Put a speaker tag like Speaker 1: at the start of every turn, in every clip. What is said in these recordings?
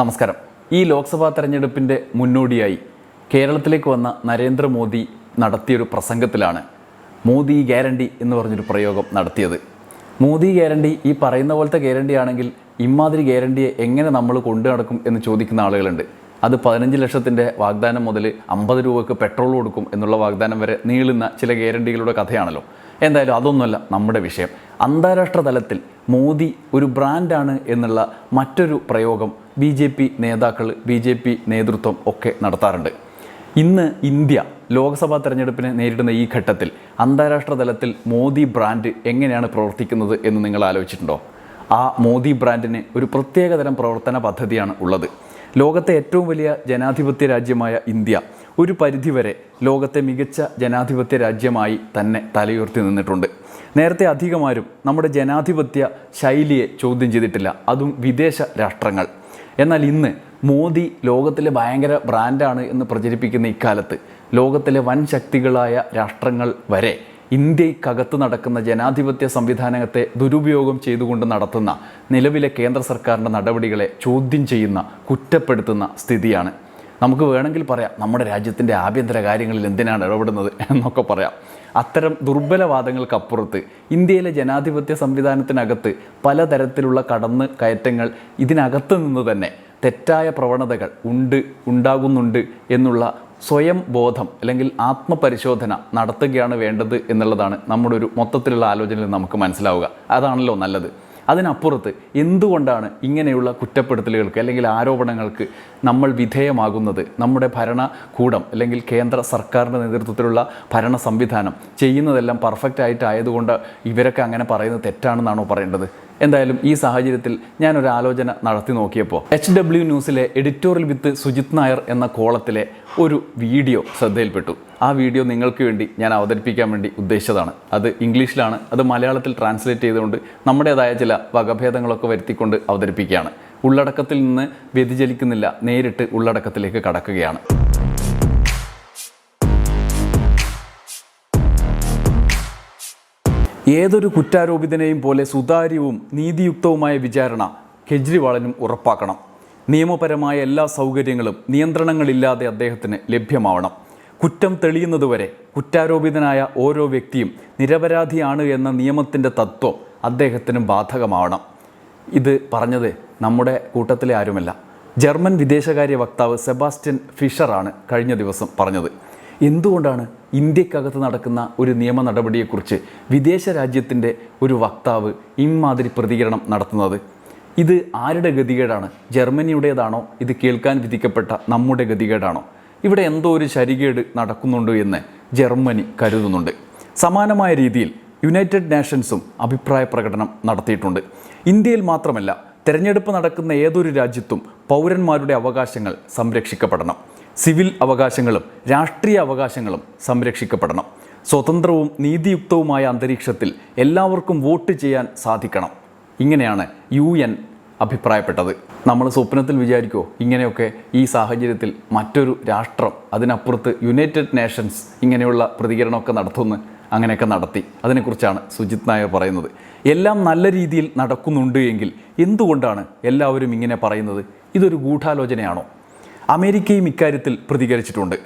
Speaker 1: നമസ്കാരം. ഈ ലോക്സഭാ തെരഞ്ഞെടുപ്പിന്റെ മുന്നോടിയായി കേരളത്തിലേക്ക് വന്ന നരേന്ദ്രമോദി നടത്തിയൊരു പ്രസംഗത്തിലാണ് മോദി ഗ്യാരണ്ടി എന്ന് പറഞ്ഞൊരു പ്രയോഗം നടത്തിയത്. മോദി ഗ്യാരണ്ടി ഈ പറയുന്ന പോലത്തെ ഗ്യാരണ്ടി ആണെങ്കിൽ ഇമാതിരി ഗ്യാരണ്ടിയെ എങ്ങനെ നമ്മൾ കൊണ്ടു നടക്കും എന്ന് ചോദിക്കുന്ന ആളുകളുണ്ട്. അത് പതിനഞ്ച് ലക്ഷത്തിന്റെ വാഗ്ദാനം മുതൽ അമ്പത് രൂപയ്ക്ക് പെട്രോൾ കൊടുക്കും എന്നുള്ള വാഗ്ദാനം വരെ നീളുന്ന ചില ഗ്യാരണ്ടികളുടെ കഥയാണല്ലോ. എന്തായാലും അതൊന്നുമല്ല നമ്മുടെ വിഷയം. അന്താരാഷ്ട്ര തലത്തിൽ മോദി ഒരു ബ്രാൻഡാണ് എന്നുള്ള മറ്റൊരു പ്രയോഗം ബി ജെ പി നേതാക്കൾ ബി ജെ പി നേതൃത്വം ഒക്കെ നടത്താറുണ്ട്. ഇന്ന് ഇന്ത്യ ലോക്സഭാ തെരഞ്ഞെടുപ്പിനെ നേരിടുന്ന ഈ ഘട്ടത്തിൽ അന്താരാഷ്ട്ര തലത്തിൽ മോദി ബ്രാൻഡ് എങ്ങനെയാണ് പ്രവർത്തിക്കുന്നത് എന്ന് നിങ്ങൾ ആലോചിച്ചിട്ടുണ്ടോ? ആ മോദി ബ്രാൻഡിന് ഒരു പ്രത്യേകതരം പ്രവർത്തന പദ്ധതിയാണ് ഉള്ളത്. ലോകത്തെ ഏറ്റവും വലിയ ജനാധിപത്യ രാജ്യമായ ഇന്ത്യ ഒരു പരിധിവരെ ലോകത്തെ മികച്ച ജനാധിപത്യ രാജ്യമായി തന്നെ തലയുയർത്തി നിന്നിട്ടുണ്ട്. നേരത്തെ അധികമാരും നമ്മുടെ ജനാധിപത്യ ശൈലിയെ ചോദ്യം ചെയ്തിട്ടില്ല. അതും വിദേശ രാഷ്ട്രങ്ങൾ. എന്നാൽ ഇന്ന് മോദി ലോകത്തിലെ ഭയങ്കര ബ്രാൻഡാണ് എന്ന് പ്രചരിപ്പിക്കുന്ന ഇക്കാലത്ത് ലോകത്തിലെ വൻ ശക്തികളായ രാഷ്ട്രങ്ങൾ വരെ ഇന്ത്യക്കകത്ത് നടക്കുന്ന ജനാധിപത്യ സംവിധാനത്തെ ദുരുപയോഗം ചെയ്തുകൊണ്ട് നടത്തുന്ന നിലവിലെ കേന്ദ്ര സർക്കാരിന്റെ നടപടികളെ ചോദ്യം ചെയ്യുന്ന കുറ്റപ്പെടുത്തുന്ന സ്ഥിതിയാണ്. നമുക്ക് വേണമെങ്കിൽ പറയാം നമ്മുടെ രാജ്യത്തിന്റെ ആഭ്യന്തര കാര്യങ്ങളിൽ എന്തിനാണ് ഇടപെടുന്നത് എന്നൊക്കെ പറയാം. അത്തരം ദുർബലവാദങ്ങൾക്കപ്പുറത്ത് ഇന്ത്യയിലെ ജനാധിപത്യ സംവിധാനത്തിനകത്ത് പലതരത്തിലുള്ള കടന്ന് കയറ്റങ്ങൾ ഇതിനകത്ത് നിന്ന് തന്നെ തെറ്റായ പ്രവണതകൾ ഉണ്ട് ഉണ്ടാകുന്നുണ്ട് എന്നുള്ള സ്വയം ബോധം അല്ലെങ്കിൽ ആത്മപരിശോധന നടത്തുകയാണ് വേണ്ടത് എന്നുള്ളതാണ് നമ്മുടെ ഒരു മൊത്തത്തിലുള്ള ആലോചനയിൽ നമുക്ക് മനസ്സിലാവുക. അതാണല്ലോ നല്ലത്. അതിനപ്പുറത്ത് എന്തുകൊണ്ടാണ് ഇങ്ങനെയുള്ള കുറ്റപ്പെടുത്തലുകൾക്ക് അല്ലെങ്കിൽ ആരോപണങ്ങൾക്ക് നമ്മൾ വിധേയമാകുന്നത്? നമ്മുടെ ഭരണകൂടം അല്ലെങ്കിൽ കേന്ദ്ര സർക്കാരിന്റെ നേതൃത്വത്തിലുള്ള ഭരണ സംവിധാനം ചെയ്യുന്നതെല്ലാം പെർഫെക്റ്റ് ആയിട്ട് ആയതുകൊണ്ട് ഇവരൊക്കെ അങ്ങനെ പറയുന്നത് തെറ്റാണെന്നാണോ പറയേണ്ടത്? എന്തായാലും ഈ സാഹചര്യത്തിൽ ഞാനൊരു ആലോചന നടത്തി നോക്കിയപ്പോൾ എച്ച് ഡബ്ല്യു ന്യൂസിലെ എഡിറ്റോറിയൽ വിത്ത് സുജിത് നായർ എന്ന കോളത്തിലെ ഒരു വീഡിയോ ശ്രദ്ധയിൽപ്പെട്ടു. ആ വീഡിയോ നിങ്ങൾക്ക് വേണ്ടി ഞാൻ അവതരിപ്പിക്കാൻ വേണ്ടി ഉദ്ദേശിച്ചതാണ്. അത് ഇംഗ്ലീഷിലാണ്. അത് മലയാളത്തിൽ ട്രാൻസ്ലേറ്റ് ചെയ്തുകൊണ്ട് നമ്മുടേതായ ചില വകഭേദങ്ങളൊക്കെ വരുത്തിക്കൊണ്ട് അവതരിപ്പിക്കുകയാണ്. ഉള്ളടക്കത്തിൽ നിന്ന് വ്യതിചലിക്കുന്നില്ല. നേരിട്ട് ഉള്ളടക്കത്തിലേക്ക് കടക്കുകയാണ്. ഏതൊരു കുറ്റാരോപിതനെയും പോലെ സുതാര്യവും നീതിയുക്തവുമായ വിചാരണ കെജ്രിവാളിനും ഉറപ്പാക്കണം. നിയമപരമായ എല്ലാ സൗകര്യങ്ങളും നിയന്ത്രണങ്ങളില്ലാതെ അദ്ദേഹത്തിന് ലഭ്യമാവണം. കുറ്റം തെളിയുന്നതുവരെ കുറ്റാരോപിതനായ ഓരോ വ്യക്തിയും നിരപരാധിയാണ് എന്ന നിയമത്തിന്റെ തത്വം അദ്ദേഹത്തിന് ബാധകമാവണം. ഇത് പറഞ്ഞത് നമ്മുടെ കൂട്ടത്തിലെ ആരുമല്ല. ജർമ്മൻ വിദേശകാര്യ വക്താവ് സെബാസ്റ്റ്യൻ ഫിഷറാണ് കഴിഞ്ഞ ദിവസം പറഞ്ഞത്. എന്തുകൊണ്ടാണ് ഇന്ത്യക്കകത്ത് നടക്കുന്ന ഒരു നിയമ നടപടിയെക്കുറിച്ച് വിദേശ രാജ്യത്തിന്റെ ഒരു വക്താവ് ഇമാതിരി പ്രതികരണം നടത്തുന്നത്? ഇത് ആരുടെ ഗതികേടാണ്? ജർമ്മനിയുടേതാണോ? ഇത് കേൾക്കാൻ വിധിക്കപ്പെട്ട നമ്മുടെ ഗതികേടാണോ? ഇവിടെ എന്തോ ഒരു ശരികേട് നടക്കുന്നുണ്ട് എന്ന് ജർമ്മനി കരുതുന്നുണ്ട്. സമാനമായ രീതിയിൽ യുണൈറ്റഡ് നേഷൻസും അഭിപ്രായ പ്രകടനം നടത്തിയിട്ടുണ്ട്. ഇന്ത്യയിൽ മാത്രമല്ല തിരഞ്ഞെടുപ്പ് നടക്കുന്ന ഏതൊരു രാജ്യത്തും പൗരന്മാരുടെ അവകാശങ്ങൾ സംരക്ഷിക്കപ്പെടണം. സിവിൽ അവകാശങ്ങളും രാഷ്ട്രീയ അവകാശങ്ങളും സംരക്ഷിക്കപ്പെടണം. സ്വതന്ത്രവും നീതിയുക്തവുമായ അന്തരീക്ഷത്തിൽ എല്ലാവർക്കും വോട്ട് ചെയ്യാൻ സാധിക്കണം. ഇങ്ങനെയാണ് യു അഭിപ്രായപ്പെട്ടത്. നമ്മൾ സ്വപ്നത്തിൽ വിചാരിക്കുമോ ഇങ്ങനെയൊക്കെ ഈ സാഹചര്യത്തിൽ മറ്റൊരു രാഷ്ട്രം അതിനപ്പുറത്ത് യുണൈറ്റഡ് നേഷൻസ് ഇങ്ങനെയുള്ള പ്രതികരണമൊക്കെ നടത്തുമെന്ന് അങ്ങനെയൊക്കെ നടത്തി. അതിനെക്കുറിച്ചാണ് സുജിത് നായർ പറയുന്നത്. എല്ലാം നല്ല രീതിയിൽ നടക്കുന്നുണ്ട് എങ്കിൽ എന്തുകൊണ്ടാണ് എല്ലാവരും ഇങ്ങനെ പറയുന്നത്? ഇതൊരു ഗൂഢാലോചനയാണോ? അമേരിക്കയും ഇക്കാര്യത്തിൽ പ്രതികരിച്ചിട്ടുണ്ട്.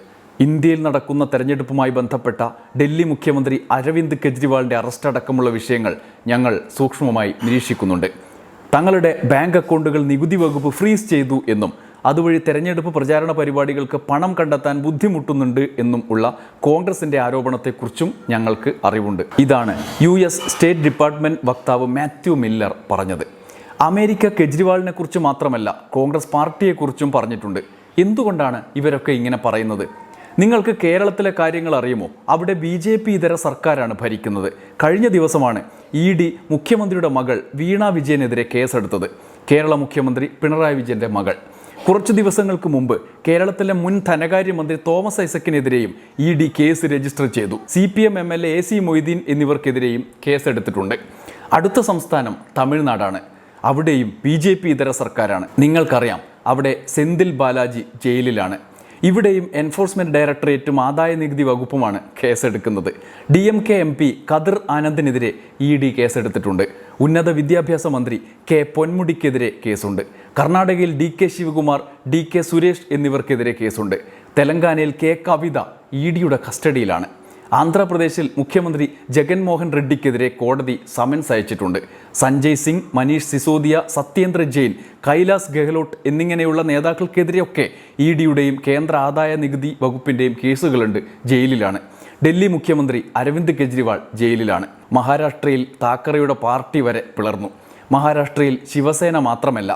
Speaker 1: ഇന്ത്യയിൽ നടക്കുന്ന തെരഞ്ഞെടുപ്പുമായി ബന്ധപ്പെട്ട ഡൽഹി മുഖ്യമന്ത്രി അരവിന്ദ് കെജ്രിവാളിന്റെ അറസ്റ്റ് അടക്കമുള്ള വിഷയങ്ങൾ ഞങ്ങൾ സൂക്ഷ്മമായി നിരീക്ഷിക്കുന്നുണ്ട്. തങ്ങളുടെ ബാങ്ക് അക്കൗണ്ടുകൾ നികുതി വകുപ്പ് ഫ്രീസ് ചെയ്തു എന്നും അതുവഴി തെരഞ്ഞെടുപ്പ് പ്രചാരണ പരിപാടികൾക്ക് പണം കണ്ടെത്താൻ ബുദ്ധിമുട്ടുന്നുണ്ട് എന്നും ഉള്ള കോൺഗ്രസിന്റെ ആരോപണത്തെക്കുറിച്ചും ഞങ്ങൾക്ക് അറിവുണ്ട്. ഇതാണ് യു എസ് സ്റ്റേറ്റ് ഡിപ്പാർട്ട്മെന്റ് വക്താവ് മാത്യു മില്ലർ പറഞ്ഞത്. അമേരിക്ക കെജ്രിവാളിനെ കുറിച്ച് മാത്രമല്ല കോൺഗ്രസ് പാർട്ടിയെക്കുറിച്ചും പറഞ്ഞിട്ടുണ്ട്. എന്തുകൊണ്ടാണ് ഇവരൊക്കെ ഇങ്ങനെ പറയുന്നത്? നിങ്ങൾക്ക് കേരളത്തിലെ കാര്യങ്ങൾ അറിയുമോ? അവിടെ ബി ജെ പി ഇതര സർക്കാരാണ് ഭരിക്കുന്നത്. കഴിഞ്ഞ ദിവസമാണ് ഇ ഡി മുഖ്യമന്ത്രിയുടെ മകൾ വീണ വിജയനെതിരെ കേസെടുത്തത്. കേരള മുഖ്യമന്ത്രി പിണറായി വിജയന്റെ മകൾ. കുറച്ചു ദിവസങ്ങൾക്ക് മുമ്പ് കേരളത്തിലെ മുൻ ധനകാര്യമന്ത്രി തോമസ് ഐസക്കിനെതിരെയും ഇ ഡി കേസ് രജിസ്റ്റർ ചെയ്തു. C P M M L A C Moideen എന്നിവർക്കെതിരെയും കേസെടുത്തിട്ടുണ്ട്. അടുത്ത സംസ്ഥാനം തമിഴ്നാടാണ്. അവിടെയും ബി ജെ പി ഇതര സർക്കാരാണ്. നിങ്ങൾക്കറിയാം അവിടെ സെന്തിൽ ബാലാജി ജയിലിലാണ്. ഇവിടെയും എൻഫോഴ്സ്മെന്റ് ഡയറക്ടറേറ്റും ആദായ നികുതി വകുപ്പുമാണ് കേസെടുക്കുന്നത്. D M K M P Kathir ആനന്ദിനെതിരെ E D കേസെടുത്തിട്ടുണ്ട്. ഉന്നത വിദ്യാഭ്യാസ മന്ത്രി കെ പൊന്മുടിക്കെതിരെ കേസുണ്ട്. കർണാടകയിൽ D K Shivakumar D K Suresh എന്നിവർക്കെതിരെ കേസുണ്ട്. തെലങ്കാനയിൽ കെ കവിത ഇ ഡിയുടെ കസ്റ്റഡിയിലാണ്. ആന്ധ്രാപ്രദേശിൽ മുഖ്യമന്ത്രി ജഗൻമോഹൻ റെഡ്ഡിക്കെതിരെ കോടതി സമൻസ് അയച്ചിട്ടുണ്ട്. സഞ്ജയ് സിംഗ് മനീഷ് സിസോദിയ സത്യേന്ദ്ര ജെയിൻ കൈലാസ് ഗെഹ്ലോട്ട് എന്നിങ്ങനെയുള്ള നേതാക്കൾക്കെതിരെയൊക്കെ ഇ ഡിയുടെയും കേന്ദ്ര ആദായ നികുതി വകുപ്പിന്റെയും കേസുകളുണ്ട് ജയിലിലാണ്. ഡൽഹി മുഖ്യമന്ത്രി അരവിന്ദ് കെജ്രിവാൾ ജയിലിലാണ്. മഹാരാഷ്ട്രയിൽ താക്കറയുടെ പാർട്ടി വരെ പിളർന്നു. മഹാരാഷ്ട്രയിൽ ശിവസേന മാത്രമല്ല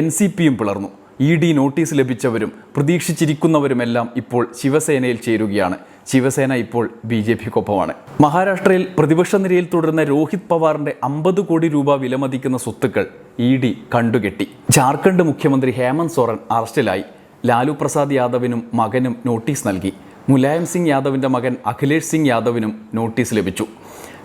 Speaker 1: എൻ സി പിയും പിളർന്നു. ഇ ഡി നോട്ടീസ് ലഭിച്ചവരും പ്രതീക്ഷിച്ചിരിക്കുന്നവരുമെല്ലാം ഇപ്പോൾ ശിവസേനയിൽ ചേരുകയാണ്. ശിവസേന ഇപ്പോൾ ബി ജെ പിക്കൊപ്പമാണ്. മഹാരാഷ്ട്രയിൽ പ്രതിപക്ഷ നിരയിൽ തുടരുന്ന രോഹിത് പവാറിന്റെ അമ്പത് കോടി രൂപ വിലമതിക്കുന്ന സ്വത്തുക്കൾ ഇ ഡി കണ്ടുകെട്ടി. ജാർഖണ്ഡ് മുഖ്യമന്ത്രി ഹേമന്ത് സോറൻ അറസ്റ്റിലായി. ലാലു പ്രസാദ് യാദവിനും മകനും നോട്ടീസ് നൽകി. മുലായം സിംഗ് യാദവിന്റെ മകൻ അഖിലേഷ് സിംഗ് യാദവിനും നോട്ടീസ് ലഭിച്ചു.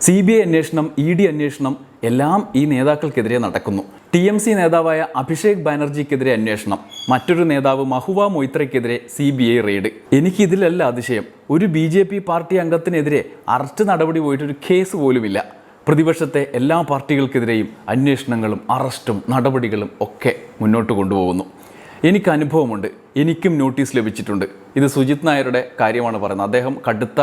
Speaker 1: സി ബി ഐ അന്വേഷണം ഇ ഡി അന്വേഷണം എല്ലാം ഈ നേതാക്കൾക്കെതിരെ നടക്കുന്നു. ടി എം സി നേതാവായ അഭിഷേക് ബാനർജിക്കെതിരെ അന്വേഷണം. മറ്റൊരു നേതാവ് മഹുവ മൊയ്ത്രയ്ക്കെതിരെ സി ബി ഐ റെയ്ഡ്. എനിക്കിതിലല്ല അതിശയം. ഒരു ബി ജെ പി പാർട്ടി അംഗത്തിനെതിരെ അറസ്റ്റ് നടപടി പോയിട്ടൊരു കേസ് പോലുമില്ല. പ്രതിപക്ഷത്തെ എല്ലാ പാർട്ടികൾക്കെതിരെയും അന്വേഷണങ്ങളും അറസ്റ്റും നടപടികളും ഒക്കെ മുന്നോട്ട് കൊണ്ടുപോകുന്നു. എനിക്ക് അനുഭവമുണ്ട്. എനിക്കും നോട്ടീസ് ലഭിച്ചിട്ടുണ്ട്. ഇത് സുജിത് നായരുടെ കാര്യമാണ് പറയുന്നത്. അദ്ദേഹം കടുത്ത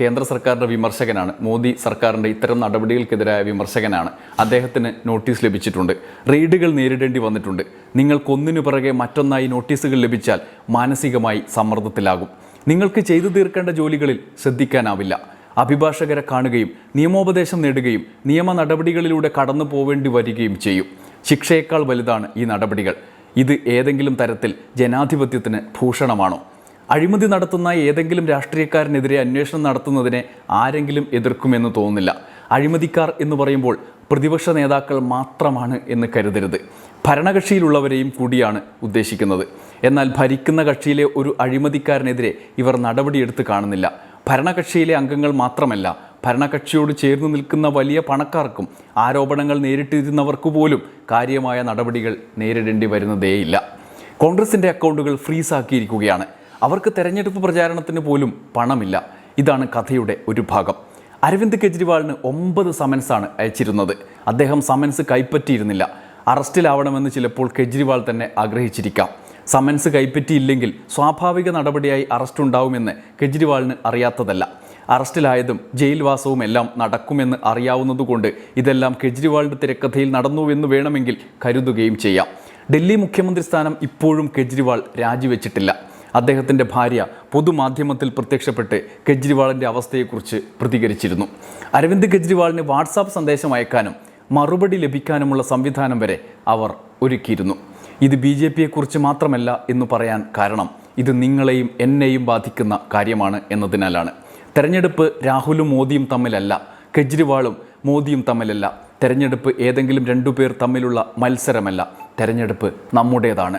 Speaker 1: കേന്ദ്ര സർക്കാരിന്റെ വിമർശകനാണ്. മോദി സർക്കാരിന്റെ ഇത്തരം നടപടികൾക്കെതിരായ വിമർശകനാണ്. അദ്ദേഹത്തിന് നോട്ടീസ് ലഭിച്ചിട്ടുണ്ട്. റെയ്ഡുകൾ നേരിടേണ്ടി വന്നിട്ടുണ്ട്. നിങ്ങൾക്കൊന്നിനു പുറകെ മറ്റൊന്നായി നോട്ടീസുകൾ ലഭിച്ചാൽ മാനസികമായി സമ്മർദ്ദത്തിലാകും. നിങ്ങൾക്ക് ചെയ്തു തീർക്കേണ്ട ജോലികളിൽ ശ്രദ്ധിക്കാനാവില്ല. അഭിഭാഷകരെ കാണുകയും നിയമോപദേശം നേടുകയും നിയമ നടപടികളിലൂടെ കടന്നു പോവേണ്ടി വരികയും ചെയ്യും. ശിക്ഷയേക്കാൾ വലുതാണ് ഈ നടപടികൾ. ഇത് ഏതെങ്കിലും തരത്തിൽ ജനാധിപത്യത്തിന് ഭൂഷണമാണോ? അഴിമതി നടത്തുന്ന ഏതെങ്കിലും രാഷ്ട്രീയക്കാരനെതിരെ അന്വേഷണം നടത്തുന്നതിനെ ആരെങ്കിലും എതിർക്കുമെന്ന് തോന്നുന്നില്ല. അഴിമതിക്കാർ എന്ന് പറയുമ്പോൾ പ്രതിപക്ഷ നേതാക്കൾ മാത്രമാണ് എന്ന് കരുതരുത്. ഭരണകക്ഷിയിലുള്ളവരെയും കൂടിയാണ് ഉദ്ദേശിക്കുന്നത്. എന്നാൽ ഭരിക്കുന്ന കക്ഷിയിലെ ഒരു അഴിമതിക്കാരനെതിരെ ഇവർ നടപടിയെടുത്ത് കാണുന്നില്ല. ഭരണകക്ഷിയിലെ അംഗങ്ങൾ മാത്രമല്ല ഭരണകക്ഷിയോട് ചേർന്ന് നിൽക്കുന്ന വലിയ പണക്കാർക്കും ആരോപണങ്ങൾ നേരിട്ടിരുന്നവർക്ക് പോലും കാര്യമായ നടപടികൾ നേരിടേണ്ടി വരുന്നതേയില്ല. കോൺഗ്രസിന്റെ അക്കൗണ്ടുകൾ ഫ്രീസാക്കിയിരിക്കുകയാണ്. അവർക്ക് തെരഞ്ഞെടുപ്പ് പ്രചാരണത്തിന് പോലും പണമില്ല. ഇതാണ് കഥയുടെ ഒരു ഭാഗം. അരവിന്ദ് കെജ്രിവാളിന് ഒമ്പത് സമൻസാണ് അയച്ചിരുന്നത്. അദ്ദേഹം സമൻസ് കൈപ്പറ്റിയിരുന്നില്ല. അറസ്റ്റിലാവണമെന്ന് ചിലപ്പോൾ കെജ്രിവാൾ തന്നെ ആഗ്രഹിച്ചിരിക്കാം. സമൻസ് കൈപ്പറ്റിയില്ലെങ്കിൽ സ്വാഭാവിക നടപടിയായി അറസ്റ്റ് ഉണ്ടാവുമെന്ന് കെജ്രിവാളിന് അറിയാത്തതല്ല. അറസ്റ്റിലായതും ജയിൽവാസവും എല്ലാം നടക്കുമെന്ന് അറിയാവുന്നതുകൊണ്ട് ഇതെല്ലാം കെജ്രിവാളിന്റെ തിരക്കഥയിൽ നടന്നുവെന്ന് വേണമെങ്കിൽ കരുതുകയും ചെയ്യാം. ഡൽഹി മുഖ്യമന്ത്രി സ്ഥാനം ഇപ്പോഴും കെജ്രിവാൾ രാജിവെച്ചിട്ടില്ല. അദ്ദേഹത്തിന്റെ ഭാര്യ പൊതുമാധ്യമത്തിൽ പ്രത്യക്ഷപ്പെട്ട് കെജ്രിവാളിന്റെ അവസ്ഥയെക്കുറിച്ച് പ്രതികരിച്ചിരുന്നു. അരവിന്ദ് കെജ്രിവാളിന് വാട്സാപ്പ് സന്ദേശം അയക്കാനും മറുപടി ലഭിക്കാനുമുള്ള സംവിധാനം വരെ അവർ ഒരുക്കിയിരുന്നു. ഇത് ബി ജെ പിയെക്കുറിച്ച് മാത്രമല്ല എന്ന് പറയാൻ കാരണം ഇത് നിങ്ങളെയും എന്നെയും ബാധിക്കുന്ന കാര്യമാണ് എന്നതിനാലാണ്. തെരഞ്ഞെടുപ്പ് രാഹുലും മോദിയും തമ്മിലല്ല കെജ്രിവാളും മോദിയും തമ്മിലല്ല. തെരഞ്ഞെടുപ്പ് ഏതെങ്കിലും രണ്ടുപേർ തമ്മിലുള്ള മത്സരമല്ല. തെരഞ്ഞെടുപ്പ് നമ്മുടേതാണ്.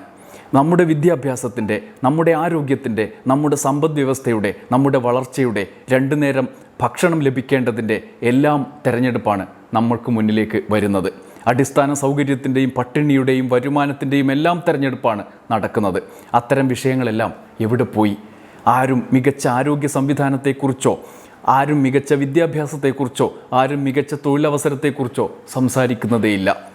Speaker 1: നമ്മുടെ വിദ്യാഭ്യാസത്തിന്റെ നമ്മുടെ ആരോഗ്യത്തിന്റെ നമ്മുടെ സമ്പദ് വ്യവസ്ഥയുടെ നമ്മുടെ വളർച്ചയുടെ രണ്ടു നേരം ഭക്ഷണം ലഭിക്കേണ്ടതിന്റെ എല്ലാം തിരഞ്ഞെടുപ്പാണ് നമ്മൾക്ക് മുന്നിലേക്ക് വരുന്നത്. അടിസ്ഥാന സൗകര്യത്തിന്റെയും പട്ടിണിയുടെയും വരുമാനത്തിന്റെയും എല്ലാം തിരഞ്ഞെടുപ്പാണ് നടക്കുന്നത്. അത്തരം വിഷയങ്ങളെല്ലാം എവിടെ പോയി? ആരും മികച്ച ആരോഗ്യ സംവിധാനത്തെക്കുറിച്ചോ ആരും മികച്ച വിദ്യാഭ്യാസത്തെക്കുറിച്ചോ ആരും മികച്ച തൊഴിലവസരത്തെക്കുറിച്ചോ സംസാരിക്കുന്നതേയില്ല.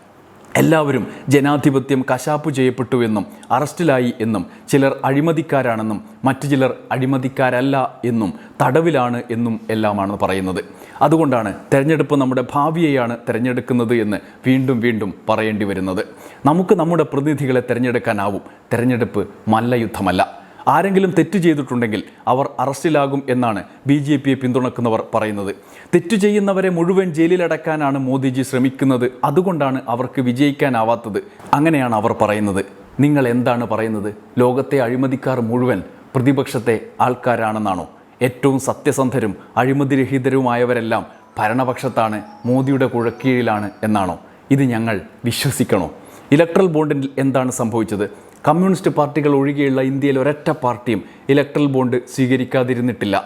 Speaker 1: എല്ലാവരും ജനാധിപത്യം കശാപ്പു ചെയ്യപ്പെട്ടു എന്നും അറസ്റ്റിലായി എന്നും ചിലർ അഴിമതിക്കാരാണെന്നും മറ്റു ചിലർ അഴിമതിക്കാരല്ല എന്നും തടവിലാണ് എന്നും എല്ലാമാണ് പറയുന്നത്. അതുകൊണ്ടാണ് തെരഞ്ഞെടുപ്പ് നമ്മുടെ ഭാവിയെയാണ് തിരഞ്ഞെടുക്കുന്നത് എന്ന് വീണ്ടും വീണ്ടും പറയേണ്ടി വരുന്നത്. നമുക്ക് നമ്മുടെ പ്രതിനിധികളെ തിരഞ്ഞെടുക്കാനാവും. തെരഞ്ഞെടുപ്പ് മല്ലയുദ്ധമല്ല ആരെങ്കിലും തെറ്റ് ചെയ്തിട്ടുണ്ടെങ്കിൽ അവർ അറസ്റ്റിലാകും എന്നാണ് ബി ജെ പിയെ പിന്തുണക്കുന്നവർ പറയുന്നത്. തെറ്റു ചെയ്യുന്നവരെ മുഴുവൻ ജയിലിലടക്കാനാണ് മോദിജി ശ്രമിക്കുന്നത്. അതുകൊണ്ടാണ് അവർക്ക് വിജയിക്കാനാവാത്തത്. അങ്ങനെയാണ് അവർ പറയുന്നത്. നിങ്ങൾ എന്താണ് പറയുന്നത്? ലോകത്തെ അഴിമതിക്കാർ മുഴുവൻ പ്രതിപക്ഷത്തെ ആൾക്കാരാണെന്നാണോ? ഏറ്റവും സത്യസന്ധരും അഴിമതിരഹിതരുമായവരെല്ലാം ഭരണപക്ഷത്താണ് മോദിയുടെ കുഴക്കീഴിലാണ് എന്നാണോ? ഇത് ഞങ്ങൾ വിശ്വസിക്കണോ? ഇലക്ട്രൽ ബോണ്ടിൽ എന്താണ് സംഭവിച്ചത്? കമ്മ്യൂണിസ്റ്റ് പാർട്ടികൾ ഒഴികെയുള്ള ഇന്ത്യയിൽ ഒരൊറ്റ പാർട്ടിയും ഇലക്ട്രൽ ബോണ്ട് സ്വീകരിക്കാതിരുന്നിട്ടില്ല.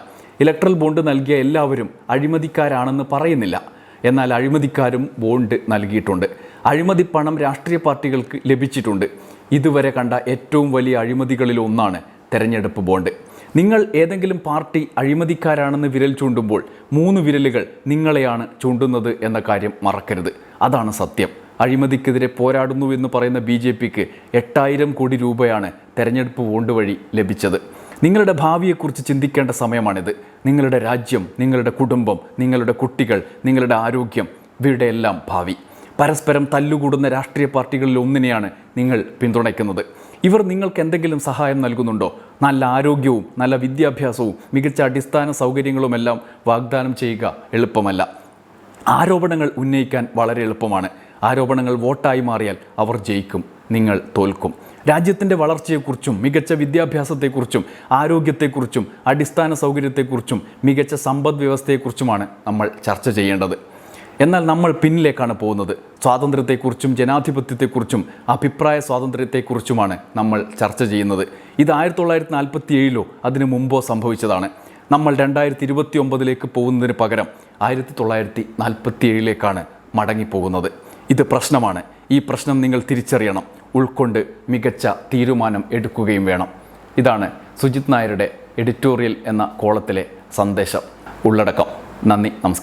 Speaker 1: ഇലക്ട്രൽ ബോണ്ട് നൽകിയ എല്ലാവരും അഴിമതിക്കാരാണെന്ന് പറയുന്നില്ല. എന്നാൽ അഴിമതിക്കാരും ബോണ്ട് നൽകിയിട്ടുണ്ട്. അഴിമതി പണം രാഷ്ട്രീയ പാർട്ടികൾക്ക് ലഭിച്ചിട്ടുണ്ട്. ഇതുവരെ കണ്ട ഏറ്റവും വലിയ അഴിമതികളിൽ ഒന്നാണ് തെരഞ്ഞെടുപ്പ് ബോണ്ട്. നിങ്ങൾ ഏതെങ്കിലും പാർട്ടി അഴിമതിക്കാരാണെന്ന് വിരൽ ചൂണ്ടുമ്പോൾ മൂന്ന് വിരലുകൾ നിങ്ങളെയാണ് ചൂണ്ടുന്നത് എന്ന കാര്യം മറക്കരുത്. അതാണ് സത്യം. അഴിമതിക്കെതിരെ പോരാടുന്നു എന്ന് പറയുന്ന ബി ജെ പിക്ക് എട്ടായിരം കോടി രൂപയാണ് തെരഞ്ഞെടുപ്പ് ബോണ്ട് വഴി ലഭിച്ചത്. നിങ്ങളുടെ ഭാവിയെക്കുറിച്ച് ചിന്തിക്കേണ്ട സമയമാണിത്. നിങ്ങളുടെ രാജ്യം നിങ്ങളുടെ കുടുംബം നിങ്ങളുടെ കുട്ടികൾ നിങ്ങളുടെ ആരോഗ്യം ഇവയുടെ എല്ലാം ഭാവി. പരസ്പരം തല്ലുകൂടുന്ന രാഷ്ട്രീയ പാർട്ടികളിൽ ഒന്നിനെയാണ് നിങ്ങൾ പിന്തുണയ്ക്കുന്നത്. ഇവർ നിങ്ങൾക്ക് എന്തെങ്കിലും സഹായം നൽകുന്നുണ്ടോ? നല്ല ആരോഗ്യവും നല്ല വിദ്യാഭ്യാസവും മികച്ച അടിസ്ഥാന സൗകര്യങ്ങളുമെല്ലാം വാഗ്ദാനം ചെയ്യുക എളുപ്പമല്ല. ആരോപണങ്ങൾ ഉന്നയിക്കാൻ വളരെ എളുപ്പമാണ്. ആരോപണങ്ങൾ വോട്ടായി മാറിയാൽ അവർ ജയിക്കും നിങ്ങൾ തോൽക്കും. രാജ്യത്തിന്റെ വളർച്ചയെക്കുറിച്ചും മികച്ച വിദ്യാഭ്യാസത്തെക്കുറിച്ചും ആരോഗ്യത്തെക്കുറിച്ചും അടിസ്ഥാന സൗകര്യത്തെക്കുറിച്ചും മികച്ച സമ്പദ് വ്യവസ്ഥയെക്കുറിച്ചുമാണ് നമ്മൾ ചർച്ച ചെയ്യേണ്ടത്. എന്നാൽ നമ്മൾ പിന്നിലേക്കാണ് പോകുന്നത്. സ്വാതന്ത്ര്യത്തെക്കുറിച്ചും ജനാധിപത്യത്തെക്കുറിച്ചും അഭിപ്രായ സ്വാതന്ത്ര്യത്തെക്കുറിച്ചുമാണ് നമ്മൾ ചർച്ച ചെയ്യുന്നത്. ഇത് ആയിരത്തി തൊള്ളായിരത്തി നാൽപ്പത്തി ഏഴിലോ അതിനു മുമ്പോ സംഭവിച്ചതാണ്. നമ്മൾ രണ്ടായിരത്തി ഇരുപത്തി ഒമ്പതിലേക്ക് പോകുന്നതിന് പകരം ആയിരത്തി തൊള്ളായിരത്തി നാൽപ്പത്തി ഏഴിലേക്കാണ് മടങ്ങിപ്പോകുന്നത്. ഇത് പ്രശ്നമാണ്. ഈ പ്രശ്നം നിങ്ങൾ തിരിച്ചറിയണം. ഉൾക്കൊണ്ട് മികച്ച തീരുമാനം എടുക്കുകയും വേണം. ഇതാണ് സുജിത് നായരുടെ എഡിറ്റോറിയൽ എന്ന കോളത്തിലെ സന്ദേശം. ഉള്ളടക്കം. നന്ദി നമസ്കാരം.